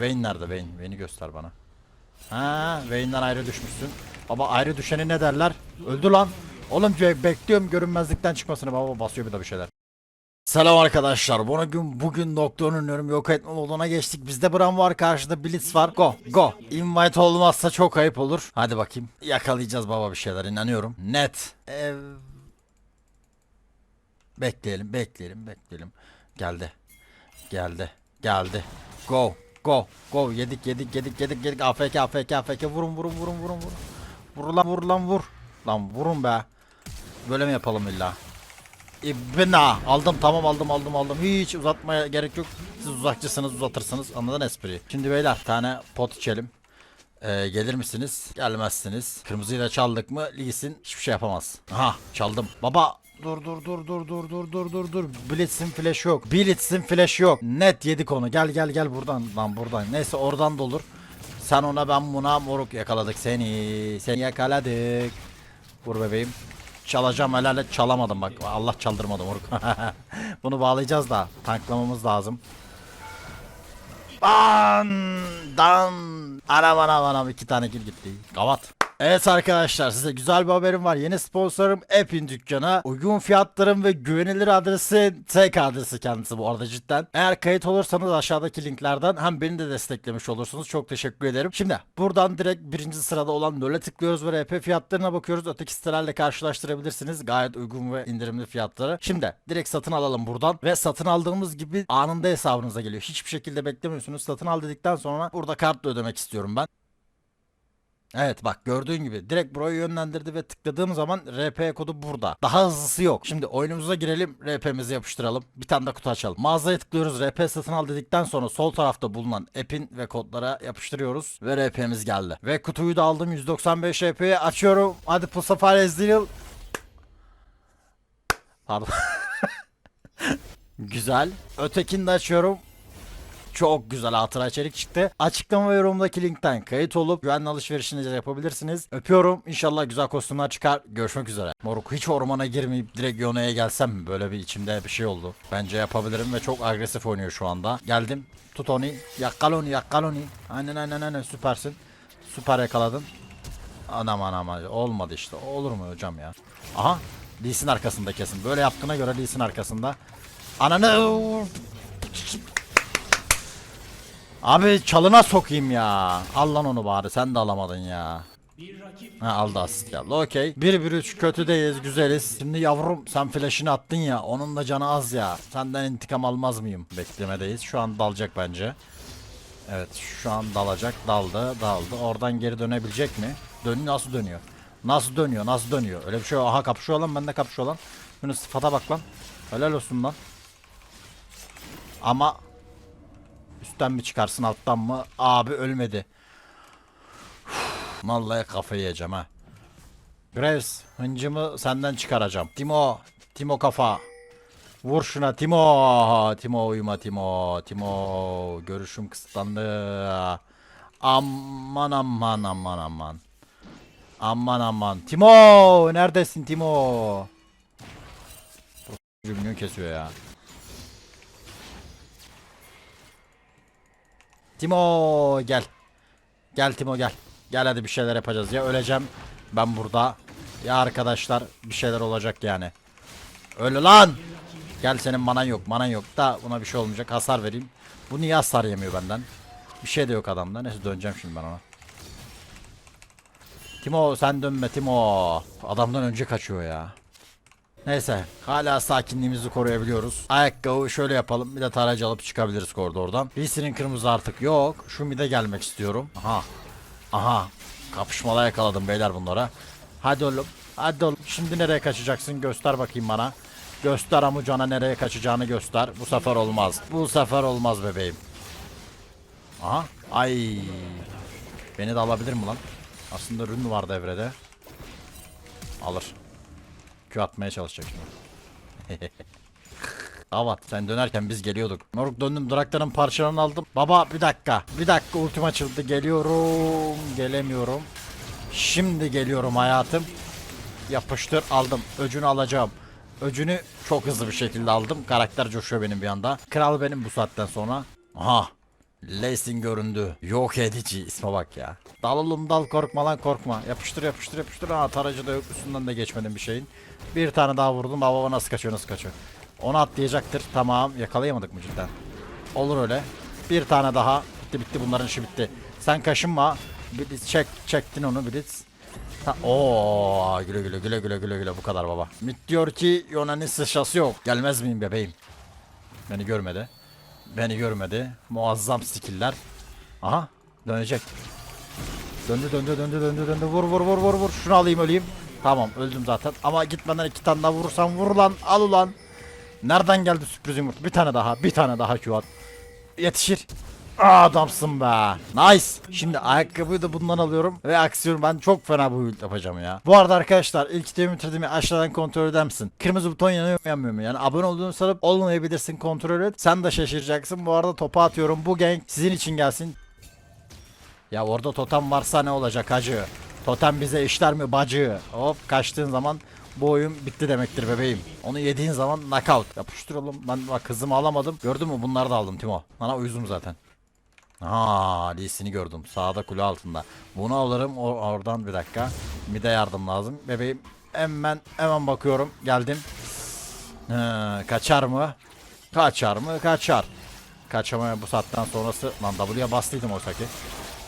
Vayne nerede Vayne? Vayne'i göster bana. Ha, Vayne'den ayrı düşmüşsün. Baba ayrı düşeni ne derler? Öldü lan. Oğlum be- bekliyorum görünmezlikten çıkmasını. Baba basıyor bir de bir şeyler. Selam arkadaşlar. Bugün bugün doktorun yorum yok etme moduna geçtik. Bizde Bram var, karşıda Blitz var. Go, go. Invite olmazsa çok ayıp olur. Hadi bakayım. Yakalayacağız baba bir şeyler inanıyorum. Net. Ev... Bekleyelim, bekleyelim, bekleyelim. Geldi. Geldi. Geldi. Go. Go. Go. Yedik yedik yedik yedik yedik. AFK AFK AFK. Vurun vurun vurun vurun vurun. Vur lan vur lan vur. Lan vurun be. Böyle mi yapalım illa? İbna. Aldım tamam aldım aldım aldım. Hiç uzatmaya gerek yok. Siz uzakçısınız uzatırsınız. Anladın espriyi. Şimdi beyler tane pot içelim. Ee, gelir misiniz? Gelmezsiniz. Kırmızıyla çaldık mı Lee'sin hiçbir şey yapamaz. Aha çaldım. Baba dur dur dur dur dur dur dur dur dur. Blitz'in flash yok. Blitz'in flash yok. Net yedik onu. Gel gel gel buradan lan buradan. Neyse oradan da olur. Sen ona ben buna moruk yakaladık seni. Seni yakaladık. Vur bebeğim. Çalacağım helal çalamadım bak. Allah çaldırmadı moruk. Bunu bağlayacağız da tanklamamız lazım. Dan dan anam anam anam iki tane kill gitti. Kavat. Evet arkadaşlar size güzel bir haberim var. Yeni sponsorum App'in dükkanı. Uygun fiyatlarım ve güvenilir adresi tek adresi kendisi bu arada cidden. Eğer kayıt olursanız aşağıdaki linklerden hem beni de desteklemiş olursunuz. Çok teşekkür ederim. Şimdi buradan direkt birinci sırada olan LoL'e tıklıyoruz ve RP fiyatlarına bakıyoruz. Öteki sitelerle karşılaştırabilirsiniz. Gayet uygun ve indirimli fiyatları. Şimdi direkt satın alalım buradan ve satın aldığımız gibi anında hesabınıza geliyor. Hiçbir şekilde beklemiyorsunuz. Satın al dedikten sonra burada kartla ödemek istiyorum ben. Evet bak gördüğün gibi direkt burayı yönlendirdi ve tıkladığım zaman RP kodu burada. Daha hızlısı yok. Şimdi oyunumuza girelim RP'mizi yapıştıralım. Bir tane de kutu açalım. Mağazaya tıklıyoruz RP satın al dedikten sonra sol tarafta bulunan app'in ve kodlara yapıştırıyoruz. Ve RP'miz geldi. Ve kutuyu da aldım 195 RP'ye açıyorum. Hadi bu sefer Ezreal. Pardon. Güzel. Ötekini de açıyorum. Çok güzel hatıra içerik çıktı. Açıklama ve yorumdaki linkten kayıt olup güvenli alışverişinizi yapabilirsiniz. Öpüyorum. İnşallah güzel kostümler çıkar. Görüşmek üzere. Moruk hiç ormana girmeyip direkt Yone'ye gelsem mi? Böyle bir içimde bir şey oldu. Bence yapabilirim ve çok agresif oynuyor şu anda. Geldim. Tut onu. Yakkal onu yakkal onu. Aynen aynen aynen süpersin. Süper yakaladın. Anam anam olmadı işte. Olur mu hocam ya? Aha. Lee Sin arkasında kesin. Böyle yaptığına göre Lee Sin arkasında. Ananı Abi çalına sokayım ya. Al lan onu bari sen de alamadın ya. Ha aldı asist geldi. Okey. 1-1-3 kötü değiliz güzeliz. Şimdi yavrum sen flash'ini attın ya. Onun da canı az ya. Senden intikam almaz mıyım? Beklemedeyiz. Şu an dalacak bence. Evet şu an dalacak. Daldı daldı. Oradan geri dönebilecek mi? Dön nasıl dönüyor? Nasıl dönüyor? Nasıl dönüyor? Öyle bir şey yok. Aha kapışıyor lan. Ben de kapışıyor lan. Şunu sıfata bak lan. Helal olsun lan. Ama Üstten mi çıkarsın alttan mı? Abi ölmedi. Vallahi kafayı yiyeceğim ha. Graves hıncımı senden çıkaracağım. Timo. Timo kafa. Vur şuna Timo. Timo uyuma Timo. Timo. Görüşüm kısıtlandı. Aman aman aman aman. Aman aman. Timo. Neredesin Timo? Cümlüğü kesiyor ya. Timo gel. Gel Timo gel. Gel hadi bir şeyler yapacağız ya öleceğim. Ben burada. Ya arkadaşlar bir şeyler olacak yani. Öyle lan. Gel senin manan yok manan yok da buna bir şey olmayacak hasar vereyim. Bu niye hasar yemiyor benden? Bir şey de yok adamda. Neyse döneceğim şimdi ben ona. Timo sen dönme Timo. Adamdan önce kaçıyor ya. Neyse hala sakinliğimizi koruyabiliyoruz. Ayakkabı şöyle yapalım bir de tarayıcı alıp çıkabiliriz koridordan. Lee'sinin kırmızı artık yok. Şu mide gelmek istiyorum. Aha. Aha. Kapışmalar yakaladım beyler bunlara. Hadi oğlum. Hadi oğlum. Şimdi nereye kaçacaksın göster bakayım bana. Göster amucana nereye kaçacağını göster. Bu sefer olmaz. Bu sefer olmaz bebeğim. Aha. Ay. Beni de alabilir mi lan? Aslında rün var devrede. Alır. Q atmaya çalışacak şimdi. Avat sen dönerken biz geliyorduk. Moruk döndüm Draktar'ın parçalarını aldım. Baba bir dakika. Bir dakika ultim açıldı. Geliyorum. Gelemiyorum. Şimdi geliyorum hayatım. Yapıştır aldım. Öcünü alacağım. Öcünü çok hızlı bir şekilde aldım. Karakter coşuyor benim bir anda. Kral benim bu saatten sonra. Aha. Lacing göründü. Yok edici isme bak ya. Dal oğlum dal korkma lan korkma. Yapıştır yapıştır yapıştır. Aa tarayıcı da yok üstünden de geçmedim bir şeyin. Bir tane daha vurdum. Baba nasıl kaçıyor nasıl kaçıyor. Onu atlayacaktır. Tamam yakalayamadık mı cidden? Olur öyle. Bir tane daha. Bitti bitti bunların işi bitti. Sen kaşınma. Blitz çek çektin onu Blitz. Ha, Oo güle güle güle güle güle güle bu kadar baba. Mit diyor ki Yonan'ın sıçrası yok. Gelmez miyim bebeğim? Beni görmedi. Beni görmedi. Muazzam skiller. Aha dönecek. Döndü döndü döndü döndü döndü. Vur vur vur vur vur. Şunu alayım öleyim. Tamam öldüm zaten. Ama gitmeden iki tane daha vurursam vur lan. Al ulan. Nereden geldi sürpriz yumurta? Bir tane daha. Bir tane daha Q at. Yetişir. Adamsın be. Nice. Şimdi ayakkabıyı da bundan alıyorum ve aksiyon ben çok fena bu build yapacağım ya. Bu arada arkadaşlar ilk videomu bitirdiğimi aşağıdan kontrol eder misin? Kırmızı buton yanıyor mu yanmıyor mu? Yani abone olduğunu sanıp olmayabilirsin kontrol et. Sen de şaşıracaksın. Bu arada topa atıyorum. Bu gank sizin için gelsin. Ya orada totem varsa ne olacak hacı? Totem bize işler mi bacı? Hop kaçtığın zaman bu oyun bitti demektir bebeğim. Onu yediğin zaman knockout. Yapıştır oğlum. Ben bak kızımı alamadım. Gördün mü bunları da aldım Timo. Bana uyuzum zaten. Ha, Lee'sini gördüm. Sağda kule altında. Bunu alırım. O, oradan bir dakika. Mide yardım lazım. Bebeğim hemen hemen bakıyorum. Geldim. He, kaçar mı? Kaçar mı? Kaçar. Kaçamaya bu saatten sonrası lan W'ye bastıydım oysa ki.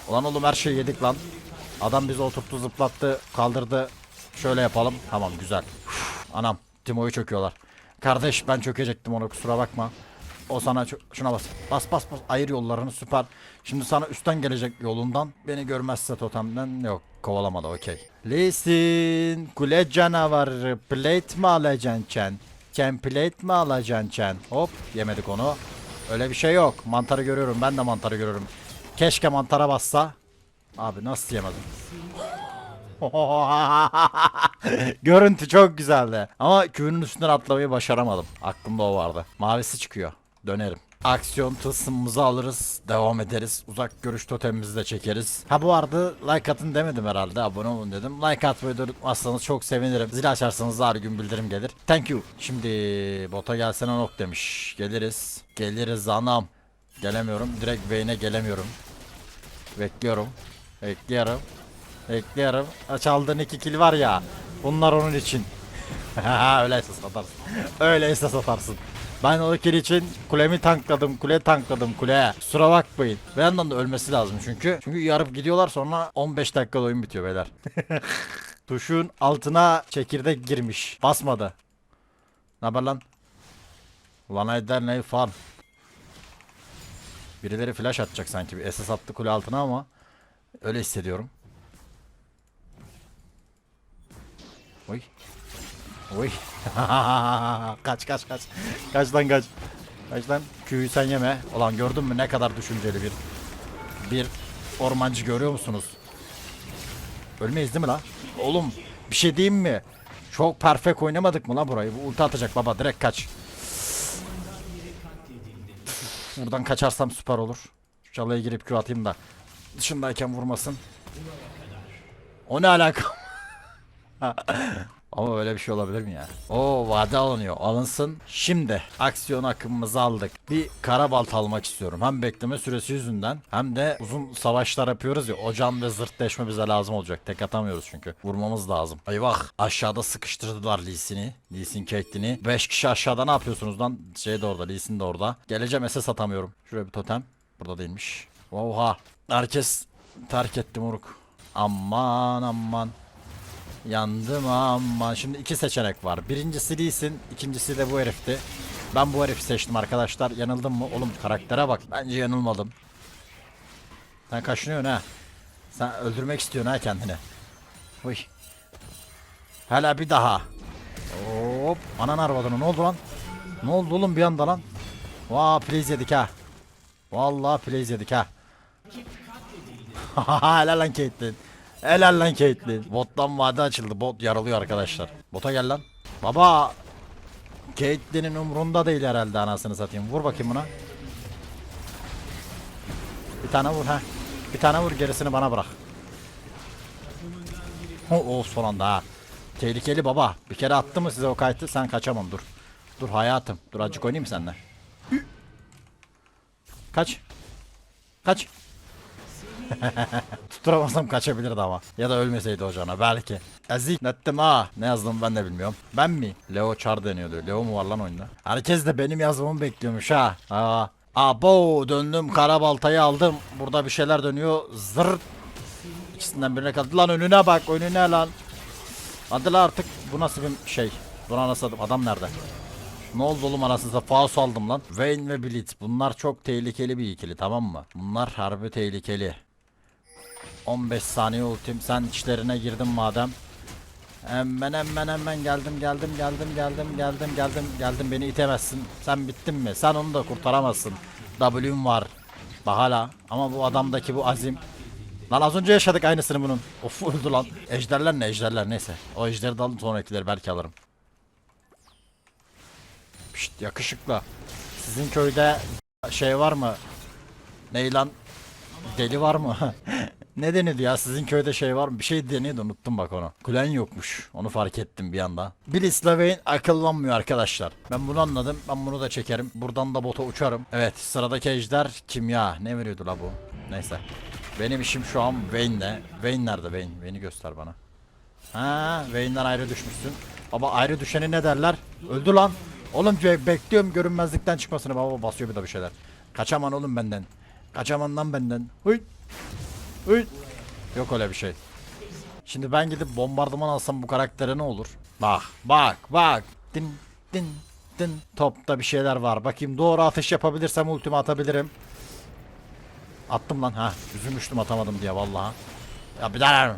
Ulan oğlum her şeyi yedik lan. Adam bizi oturttu zıplattı kaldırdı. Şöyle yapalım. Tamam güzel. Uf, anam Timo'yu çöküyorlar. Kardeş ben çökecektim ona kusura bakma. O sana şuna bas. Bas bas bas. Ayır yollarını süper. Şimdi sana üstten gelecek yolundan. Beni görmezse totemden yok. Kovalamadı okey. Lisin kule canavarı plate mi alacaksın Chen? Chen plate mi alacaksın Chen? Hop yemedik onu. Öyle bir şey yok. Mantarı görüyorum. Ben de mantarı görüyorum. Keşke mantara bassa. Abi nasıl yemedim? Görüntü çok güzeldi. Ama küvünün üstünden atlamayı başaramadım. Aklımda o vardı. Mavisi çıkıyor. Dönerim. Aksiyon tılsımımızı alırız. Devam ederiz. Uzak görüş totemimizi de çekeriz. Ha bu arada like atın demedim herhalde. Abone olun dedim. Like atmayı da unutmazsanız çok sevinirim. Zil açarsanız da her gün bildirim gelir. Thank you. Şimdi bota gelsene nok demiş. Geliriz. Geliriz anam. Gelemiyorum. Direkt Vayne'e gelemiyorum. Bekliyorum. Bekliyorum. Bekliyorum. Çaldığın iki kill var ya. Bunlar onun için. Öyleyse satarsın. Öyleyse satarsın. Ben o kill için kulemi tankladım. Kule tankladım kule. Kusura bakmayın. Bir yandan da ölmesi lazım çünkü. Çünkü yarıp gidiyorlar sonra 15 dakikada oyun bitiyor beyler. Tuşun altına çekirdek girmiş. Basmadı. Ne haber lan? Ulan eder ne fan. Birileri flash atacak sanki. Bir SS attı kule altına ama öyle hissediyorum. Oy. Oy. kaç kaç kaç. Kaç lan kaç. Kaç lan. Q'yu sen yeme. Ulan gördün mü ne kadar düşünceli bir bir ormancı görüyor musunuz? Ölmeyiz değil mi lan? Oğlum bir şey diyeyim mi? Çok perfect oynamadık mı lan burayı? Bu ulti atacak baba direkt kaç. Buradan kaçarsam süper olur. Şu çalıya girip Q atayım da dışındayken vurmasın. O ne alaka? Ama öyle bir şey olabilir mi ya? Oo vade alınıyor. Alınsın. Şimdi aksiyon akımımızı aldık. Bir kara balta almak istiyorum. Hem bekleme süresi yüzünden hem de uzun savaşlar yapıyoruz ya. O can ve zırtleşme bize lazım olacak. Tek atamıyoruz çünkü. Vurmamız lazım. Eyvah. Aşağıda sıkıştırdılar Lee Sin'i. Lee Sin Caitlyn'i. 5 kişi aşağıda ne yapıyorsunuz lan? Şey de orada. Lee Sin de orada. Geleceğim SS atamıyorum. Şuraya bir totem. Burada değilmiş. Oha. Herkes terk etti moruk. Aman aman. Yandım ama şimdi iki seçenek var. Birincisi Lee'sin, ikincisi de bu herifti. Ben bu herifi seçtim arkadaşlar. Yanıldım mı? Oğlum karaktere bak. Bence yanılmadım. Sen kaşınıyorsun ha. Sen öldürmek istiyorsun ha kendini. Uy. Hala bir daha. Hop. Anan arvadını ne oldu lan? Ne oldu oğlum bir anda lan? Vaa please yedik ha. Vallahi please yedik ha. Helal lan Caitlyn. Helal lan Caitlyn. Bottan vade açıldı. Bot yaralıyor arkadaşlar. Bota gel lan. Baba. Caitlyn'in umrunda değil herhalde anasını satayım. Vur bakayım buna. Bir tane vur ha. Bir tane vur gerisini bana bırak. Oh, oh son anda ha. Tehlikeli baba. Bir kere attı mı size o kayıtı sen kaçamam dur. Dur hayatım. Dur acık oynayayım seninle. Kaç. Kaç. Tutturamasam kaçabilirdi ama. Ya da ölmeseydi hocana belki. Ezik nettim ha. Ne yazdım ben de bilmiyorum. Ben mi? Leo Char deniyordu. Leo mu var lan oyunda? Herkes de benim yazmamı bekliyormuş ha. Aa. Abo döndüm karabaltayı aldım. Burada bir şeyler dönüyor. Zırt. İkisinden birine kaldı. Lan önüne bak önüne lan. Hadi lan artık bu nasıl bir şey? Buna nasıl? Adam nerede? Ne oldu oğlum anasını Faust aldım lan. Vayne ve Blitz. Bunlar çok tehlikeli bir ikili tamam mı? Bunlar harbi tehlikeli. 15 saniye ultim. Sen içlerine girdin madem. Hemen hemen hemen geldim geldim geldim geldim geldim geldim geldim beni itemezsin. Sen bittin mi? Sen onu da kurtaramazsın. W'm var. Bak hala. Ama bu adamdaki bu azim. Lan az önce yaşadık aynısını bunun. Of öldü lan. Ejderler ne ejderler neyse. O ejderi de alın sonrakileri belki alırım. Pişt yakışıklı. Sizin köyde şey var mı? Ney lan? Deli var mı? ne deniyordu ya sizin köyde şey var mı? Bir şey deniyordu unuttum bak onu. Kulen yokmuş. Onu fark ettim bir anda. Blitz'le Vayne akıllanmıyor arkadaşlar. Ben bunu anladım. Ben bunu da çekerim. Buradan da bota uçarım. Evet sıradaki ejder kimya. Ne veriyordu la bu? Neyse. Benim işim şu an Vayne'le. Vayne nerede Vayne? Vayne'i göster bana. Ha, Vayne'den ayrı düşmüşsün. Baba ayrı düşeni ne derler? Öldü lan. Oğlum be- bekliyorum görünmezlikten çıkmasını. Baba basıyor bir de bir şeyler. Kaçaman oğlum benden. Kaçaman lan benden. Hıy. Hıy. Yok öyle bir şey. Şimdi ben gidip bombardıman alsam bu karaktere ne olur? Bak bak bak. Din din din. Topta bir şeyler var. Bakayım doğru atış yapabilirsem ultimi atabilirim. Attım lan ha. Üzülmüştüm atamadım diye vallahi. Ya bir tane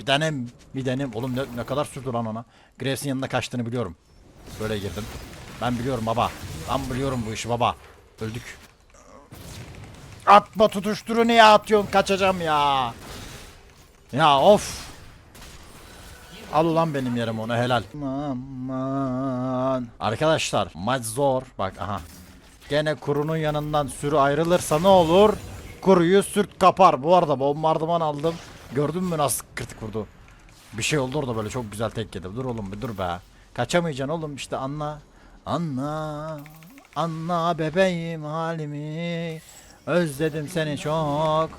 bir tanem bir tanem oğlum ne, ne kadar sürdü lan ona. Graves'in yanına kaçtığını biliyorum. Böyle girdim. Ben biliyorum baba. Ben biliyorum bu işi baba. Öldük. Atma tutuşturu niye atıyorsun? Kaçacağım ya. Ya of. Al ulan benim yerim onu helal. Aman. Arkadaşlar maç zor. Bak aha. Gene kurunun yanından sürü ayrılırsa ne olur? Kuruyu sürt kapar. Bu arada bombardıman aldım. Gördün mü nasıl kritik vurdu? Bir şey oldu orada böyle çok güzel tek yedi. Dur oğlum bir dur be. Kaçamayacaksın oğlum işte anla. Anla. Anla bebeğim halimi. Özledim seni çok.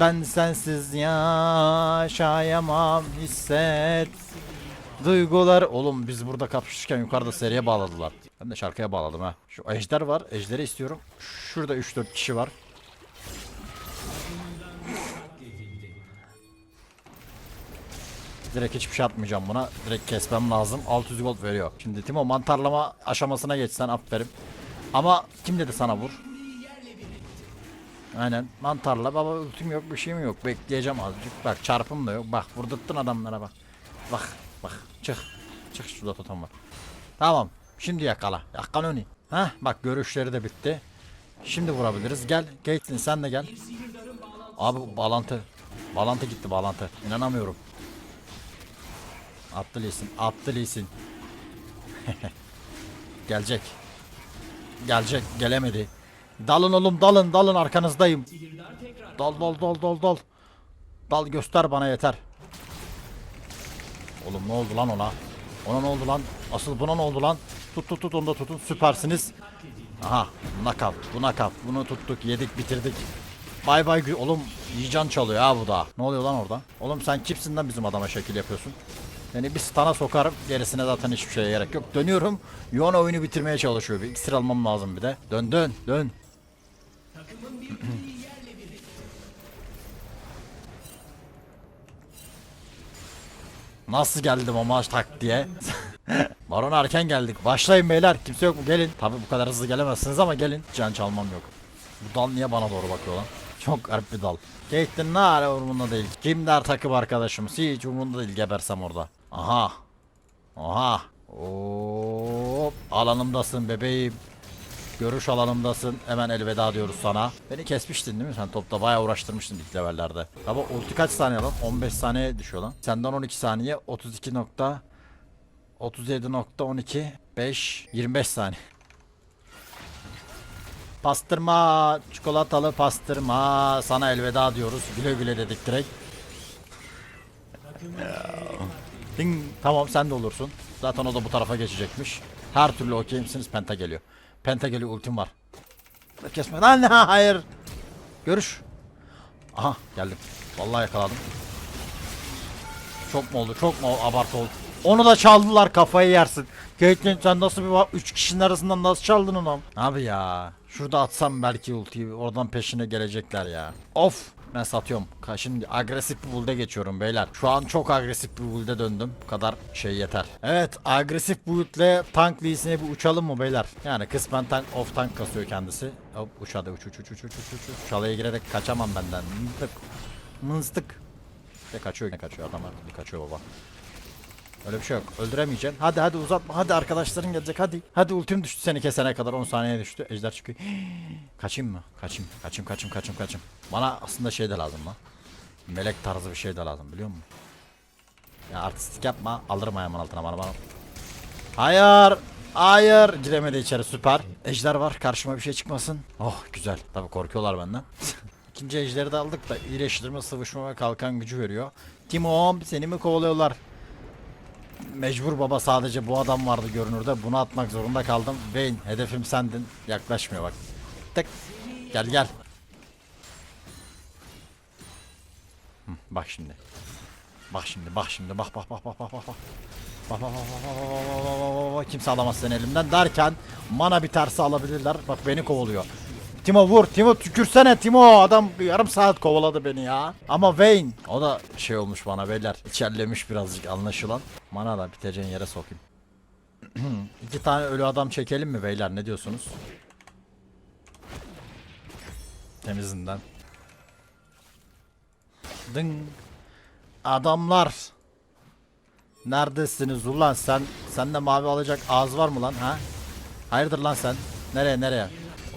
Ben sensiz yaşayamam hisset. Duygular oğlum biz burada kapışırken yukarıda seriye bağladılar. Ben de şarkıya bağladım ha. Şu ejder var. Ejderi istiyorum. Şurada 3-4 kişi var. Direkt hiçbir şey atmayacağım buna. Direkt kesmem lazım. 600 gold veriyor. Şimdi Timo mantarlama aşamasına geçsen aferin. Ama kim dedi sana vur? Aynen. Mantarla baba ultim yok bir şeyim yok. Bekleyeceğim azıcık. Bak çarpım da yok. Bak vurdurttun adamlara bak. Bak bak. Çık. Çık şurada totem var. Tamam. Şimdi yakala. Yakala onu. Ha? Bak görüşleri de bitti. Şimdi vurabiliriz. Gel. Caitlyn sen de gel. Abi bağlantı bağlantı gitti bağlantı inanamıyorum. Attı Lee Sin attı gelecek. Gelecek. Gelemedi Dalın oğlum dalın dalın arkanızdayım. Dal dal dal dal dal. Dal göster bana yeter. Oğlum ne oldu lan ona? Ona ne oldu lan? Asıl buna ne oldu lan? Tut tut tut onu da tutun süpersiniz. Aha knockout bu knockout bunu tuttuk yedik bitirdik. Bay bay oğlum iyi can çalıyor ha bu da. Ne oluyor lan orada? Oğlum sen kimsin lan bizim adama şekil yapıyorsun? Yani bir stana sokarım gerisine zaten hiçbir şeye gerek yok. Dönüyorum. Yona oyunu bitirmeye çalışıyor. Bir iksir almam lazım bir de. Dön dön dön. Nasıl geldim o maç tak diye. Baron erken geldik. Başlayın beyler. Kimse yok mu? Gelin. Tabi bu kadar hızlı gelemezsiniz ama gelin. Can çalmam yok. Bu dal niye bana doğru bakıyor lan? Çok garip bir dal. Caitlyn ne hala umurunda değil. Kim der takım arkadaşım? Hiç umurunda değil gebersem orada. Aha. Aha. Hop. Alanımdasın bebeğim. Görüş alanımdasın. Hemen elveda diyoruz sana. Beni kesmiştin değil mi? Sen topta bayağı uğraştırmıştın ilk levellerde. Ama ulti kaç saniye lan? 15 saniye düşüyor lan. Senden 12 saniye. 32 nokta. 37.12 5 25 saniye. Pastırma, çikolatalı pastırma. Sana elveda diyoruz. Güle güle dedik direkt. Ding. Tamam sen de olursun. Zaten o da bu tarafa geçecekmiş. Her türlü okey misiniz? Penta geliyor. Penta geliyor ultim var. Kesme. Lan hayır. Görüş. Aha geldim. Vallahi yakaladım. Çok mu oldu? Çok mu abartı oldu? Onu da çaldılar kafayı yersin. Caitlyn sen nasıl bir 3 kişinin arasından nasıl çaldın onu? Abi ya. Şurada atsam belki ultiyi oradan peşine gelecekler ya. Of. Ben satıyorum. Şimdi agresif bir build'e geçiyorum beyler. Şu an çok agresif bir build'e döndüm. Bu kadar şey yeter. Evet agresif build'le tank lee'sine bir uçalım mı beyler? Yani kısmen tank off tank kasıyor kendisi. Hop uç hadi uç uç uç uç uç uç. Çalaya girerek kaçamam benden. Mıntık. Mıntık. Ne kaçıyor ne kaçıyor adamlar bir kaçıyor baba. Öyle bir şey yok. Öldüremeyeceksin. Hadi hadi uzatma. Hadi arkadaşların gelecek. Hadi. Hadi ultim düştü seni kesene kadar 10 saniye düştü. Ejder çıkıyor. Kaçayım mı? Kaçayım. Kaçayım kaçayım kaçayım kaçayım. Bana aslında şey de lazım lan. Melek tarzı bir şey de lazım biliyor musun? Ya artistik yapma. Alırım ayağımın altına bana bana. Hayır. Hayır. Giremedi içeri süper. Ejder var. Karşıma bir şey çıkmasın. Oh güzel. Tabi korkuyorlar benden. İkinci ejderi de aldık da iyileştirme, sıvışma ve kalkan gücü veriyor. Timom seni mi kovalıyorlar? Mecbur baba sadece bu adam vardı görünürde. Bunu atmak zorunda kaldım. Vayne hedefim sendin. Yaklaşmıyor bak. Tek. Gel gel. Hı, bak şimdi. Bak şimdi bak şimdi bak bak bak bak bak bak bak. Bak bak bak bak bak bak bak bak bak. Kimse alamaz seni elimden derken mana biterse alabilirler. Bak beni kovalıyor. Timo vur. Timo tükürsene Timo. Adam yarım saat kovaladı beni ya. Ama Vayne o da şey olmuş bana beyler. İçerlemiş birazcık anlaşılan. Mana da biteceğin yere sokayım. İki tane ölü adam çekelim mi beyler ne diyorsunuz? Temizinden. Dın. Adamlar. Neredesiniz ulan sen? Sende mavi alacak ağız var mı lan ha? Hayırdır lan sen? Nereye nereye?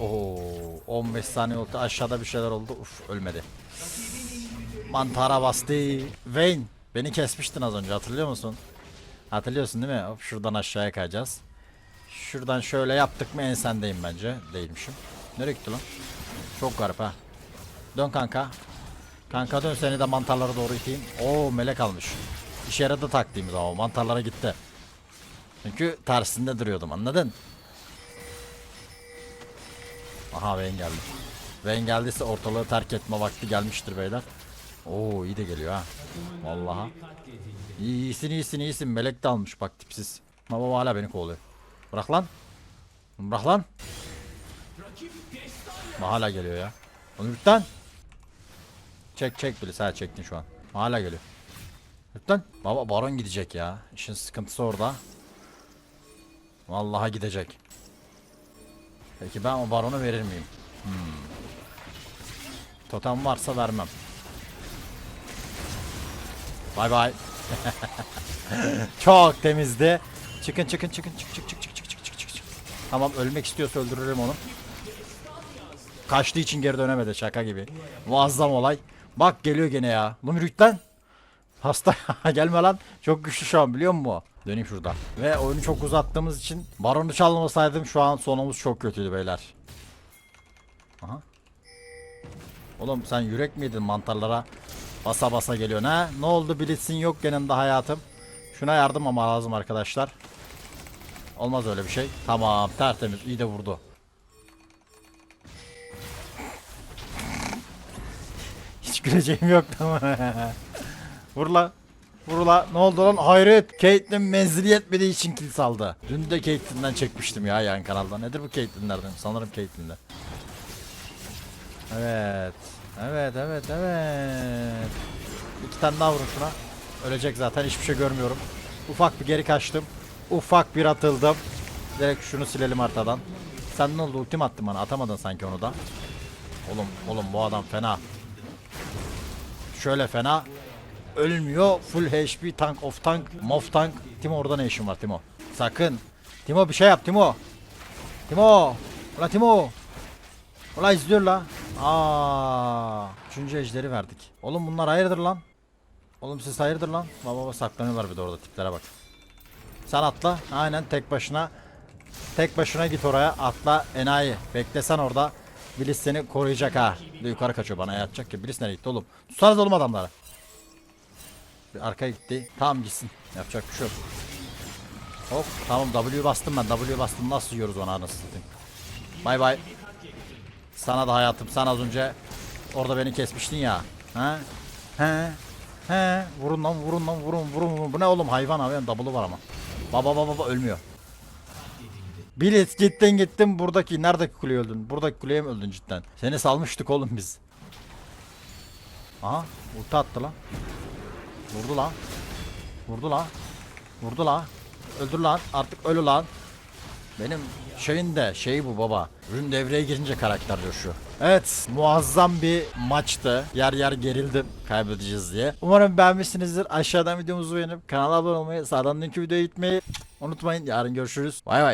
Oo 15 saniye oldu aşağıda bir şeyler oldu. Uf ölmedi. Mantara bastı. Vayne beni kesmiştin az önce hatırlıyor musun? Hatırlıyorsun değil mi? Hop şuradan aşağıya kayacağız. Şuradan şöyle yaptık mı ensendeyim bence. Değilmişim. Nereye gitti lan? Çok garip ha. Dön kanka. Kanka dön seni de mantarlara doğru iteyim. Oo melek almış. İşe yaradı taktiğimiz ama mantarlara gitti. Çünkü tersinde duruyordum anladın? Aha Vayne geldi. Vayne geldiyse ortalığı terk etme vakti gelmiştir beyler. Oo iyi de geliyor ha. Vallahi. İyi, iyisin iyisin iyisin. Melek de almış bak tipsiz. Ama bu hala beni kovalıyor. Bırak lan. Bırak lan. Ama hala geliyor ya. Onu lütfen. Çek çek bile sen çektin şu an. Hala geliyor. Lütfen. Baba baron gidecek ya. İşin sıkıntısı orada. Vallahi gidecek. Peki ben o baronu verir miyim? Hmm. Totem varsa vermem. Bay bay. Çok temizdi. Çıkın çıkın çıkın çık çık çık çık çık çık çık çık. Tamam ölmek istiyorsa öldürürüm onu. Kaçtığı için geri dönemedi şaka gibi. Muazzam olay. Bak geliyor gene ya. Git lan. Hasta gelme lan. Çok güçlü şu an biliyor musun? Döneyim şurada. Ve oyunu çok uzattığımız için baronu çalmasaydım şu an sonumuz çok kötüydü beyler. Aha. Oğlum sen yürek miydin mantarlara? Basa basa geliyorsun ha? Ne oldu Blitz'in yok yanında hayatım. Şuna yardım ama lazım arkadaşlar. Olmaz öyle bir şey. Tamam tertemiz iyi de vurdu. Hiç güleceğim yoktu ama. Vur la. Vur la. Ne oldu lan? Hayret. Caitlyn menzili yetmediği için kill saldı. Dün de Caitlyn'den çekmiştim ya yan kanalda. Nedir bu Caitlyn'lerden? Sanırım Caitlyn'de. Evet. Evet evet evet. İki tane daha vurun şuna. Ölecek zaten hiçbir şey görmüyorum. Ufak bir geri kaçtım. Ufak bir atıldım. Direkt şunu silelim haritadan. Sen ne oldu ultim attın bana atamadın sanki onu da. Oğlum oğlum bu adam fena. Şöyle fena. Ölmüyor. Full HP tank of tank. Mof tank. Timo orada ne işin var Timo? Sakın. Timo bir şey yap Timo. Timo. Ulan Timo. Ulan izliyor la. Aa, üçüncü ejderi verdik. Oğlum bunlar hayırdır lan? Oğlum siz hayırdır lan? Baba baba saklanıyorlar bir de orada tiplere bak. Sen atla. Aynen tek başına. Tek başına git oraya. Atla enayi. Beklesen orada. Bilis seni koruyacak ha. Yukarı kaçıyor bana yatacak ki. Bilis nereye gitti oğlum? Tutsanız oğlum adamları. Arkaya gitti. Tamam gitsin. Yapacak bir şey yok. Hop tamam W bastım ben. W bastım. Nasıl yiyoruz onu anasını satayım. Bay bay. Sana da hayatım. Sen az önce Orada beni kesmiştin ya. Ha? He? He? Vurun lan vurun lan vurun vurun vurun. Bu ne oğlum hayvan hayvan double'ı var ama. Baba baba baba ölmüyor. Bilet gittin gittin buradaki neredeki kuleye öldün? Buradaki kuleye mi öldün cidden? Seni salmıştık oğlum biz. Aha ulti attı lan. Vurdu lan. Vurdu lan. Vurdu lan. Öldür lan. Artık ölü lan. Benim şeyin de şey bu baba. Rün devreye girince karakter coşuyor. Evet muazzam bir maçtı. Yer yer gerildim kaybedeceğiz diye. Umarım beğenmişsinizdir. Aşağıdan videomuzu beğenip kanala abone olmayı, sağdan linki videoya gitmeyi unutmayın. Yarın görüşürüz. Bay bay.